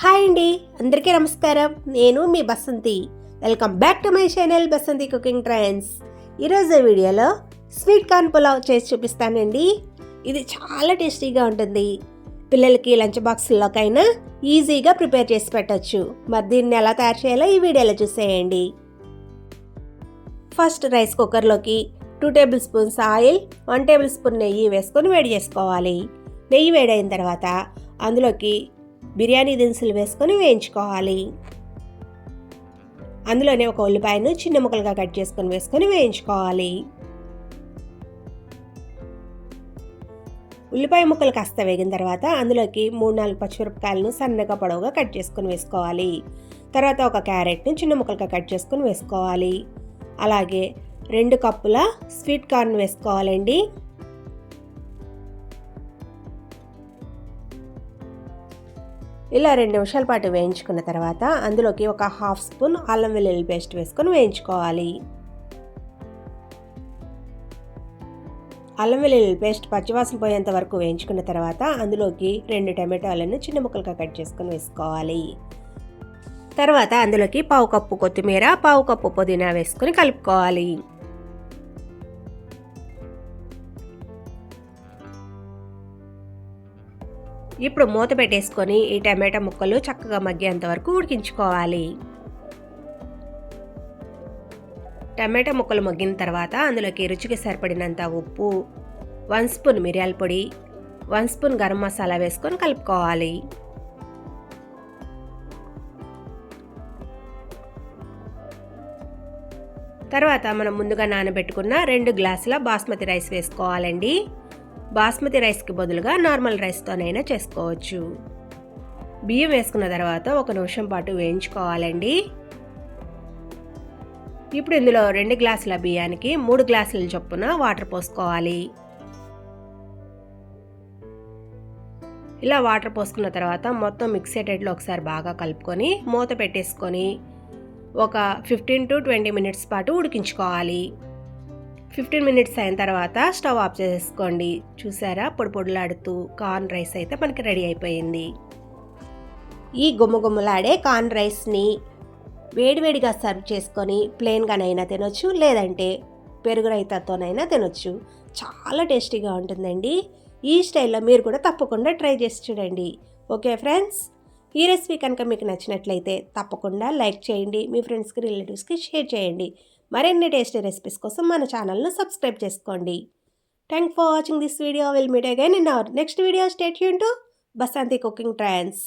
Hi అండి అందరికీ నమస్కారం. నేను మీ Basanti. Welcome back to my channel Basanti cooking trends. ఈరోజు వీడియోలో స్వీట్ కార్న్ పులావ్ చేసి చూపిస్తానండి. ఇది చాలా టేస్టీగా ఉంటుంది. పిల్లలకి లంచ్ బాక్స్లోకైనా ఈజీగా ప్రిపేర్ చేసి పెట్టచ్చు. మరి దీన్ని ఎలా తయారు చేయాలో ఈ వీడియోలో చూసేయండి. First rice కుక్కర్లోకి two tablespoons oil one tablespoon నెయ్యి వేసుకొని వేడి చేసుకోవాలి. నెయ్యి వేడైన తర్వాత అందులోకి బిర్యానీ దినుసులు వేసుకొని వేయించుకోవాలి. అందులోనే ఒక ఉల్లిపాయను చిన్న ముక్కలుగా కట్ చేసుకొని వేసుకొని వేయించుకోవాలి. ఉల్లిపాయ ముక్కలు కాస్త వేగిన తర్వాత అందులోకి మూడు నాలుగు పచ్చిమిరపకాయలను సన్నగా పొడవుగా కట్ చేసుకొని వేసుకోవాలి. తర్వాత ఒక క్యారెట్ని చిన్న ముక్కలుగా కట్ చేసుకొని వేసుకోవాలి. అలాగే రెండు కప్పుల స్వీట్ కార్న్ వేసుకోవాలండి. ఇలా రెండు నిమిషాల పాటు వేయించుకున్న తర్వాత అందులోకి ఒక హాఫ్ స్పూన్ అల్లం వెల్లుల్లి పేస్ట్ వేసుకొని వేయించుకోవాలి. అల్లం వెల్లుల్లి పేస్ట్ పచ్చివాసన పోయేంత వరకు వేయించుకున్న తర్వాత అందులోకి రెండు టమాటాలను చిన్న ముక్కలుగా కట్ చేసుకొని వేసుకోవాలి. తర్వాత అందులోకి పావు కప్పు కొత్తిమీర పావు కప్పు పుదీనా వేసుకొని కలుపుకోవాలి. ఇప్పుడు మూత పెట్టేసుకొని ఈ టమాటా ముక్కలు చక్కగా మగ్గేంత వరకు ఉడికించుకోవాలి. టమాటా ముక్కలు మగ్గిన తర్వాత అందులోకి రుచికి సరిపడినంత ఉప్పు వన్ స్పూన్ మిరియాల పొడి వన్ స్పూన్ గరం మసాలా వేసుకొని కలుపుకోవాలి. తర్వాత మనం ముందుగా నానబెట్టుకున్న రెండు గ్లాసుల బాస్మతి రైస్ వేసుకోవాలండి. బాస్మతి రైస్కి బదులుగా నార్మల్ రైస్తోనైనా చేసుకోవచ్చు. బియ్యం వేసుకున్న తర్వాత ఒక నిమిషం పాటు వేయించుకోవాలండి. ఇప్పుడు ఇందులో రెండు గ్లాసుల బియ్యానికి మూడు గ్లాసుల చొప్పున వాటర్ పోసుకోవాలి. ఇలా వాటర్ పోసుకున్న తర్వాత మొత్తం మిక్స్ అయ్యేటట్లు ఒకసారి బాగా కలుపుకొని మూత పెట్టేసుకొని ఒక ఫిఫ్టీన్ టు ట్వంటీ మినిట్స్ పాటు ఉడికించుకోవాలి. ఫిఫ్టీన్ మినిట్స్ అయిన తర్వాత స్టవ్ ఆఫ్ చేసేసుకోండి. చూసారా? పొడి పొడులాడుతూ కార్న్ రైస్ అయితే మనకి రెడీ అయిపోయింది. ఈ గుమ్మగుమ్మలాడే కార్న్ రైస్ని వేడివేడిగా సర్వ్ చేసుకొని ప్లెయిన్గానైనా తినొచ్చు లేదంటే పెరుగు రైతాతోనైనా తినొచ్చు. చాలా టేస్టీగా ఉంటుందండి. ఈ స్టైల్లో మీరు కూడా తప్పకుండా ట్రై చేసి చూడండి. Okay friends? ఈ రెసిపీ కనుక మీకు నచ్చినట్లయితే తప్పకుండా లైక్ చేయండి మీ ఫ్రెండ్స్కి రిలేటివ్స్కి షేర్ చేయండి. మరిన్ని టేస్టీ రెసిపీస్ కోసం మన ఛానల్ను సబ్స్క్రైబ్ చేసుకోండి. Thank for watching this video. Will meet again in our next video. Stay Yoon to Basanti cooking ట్రయన్స్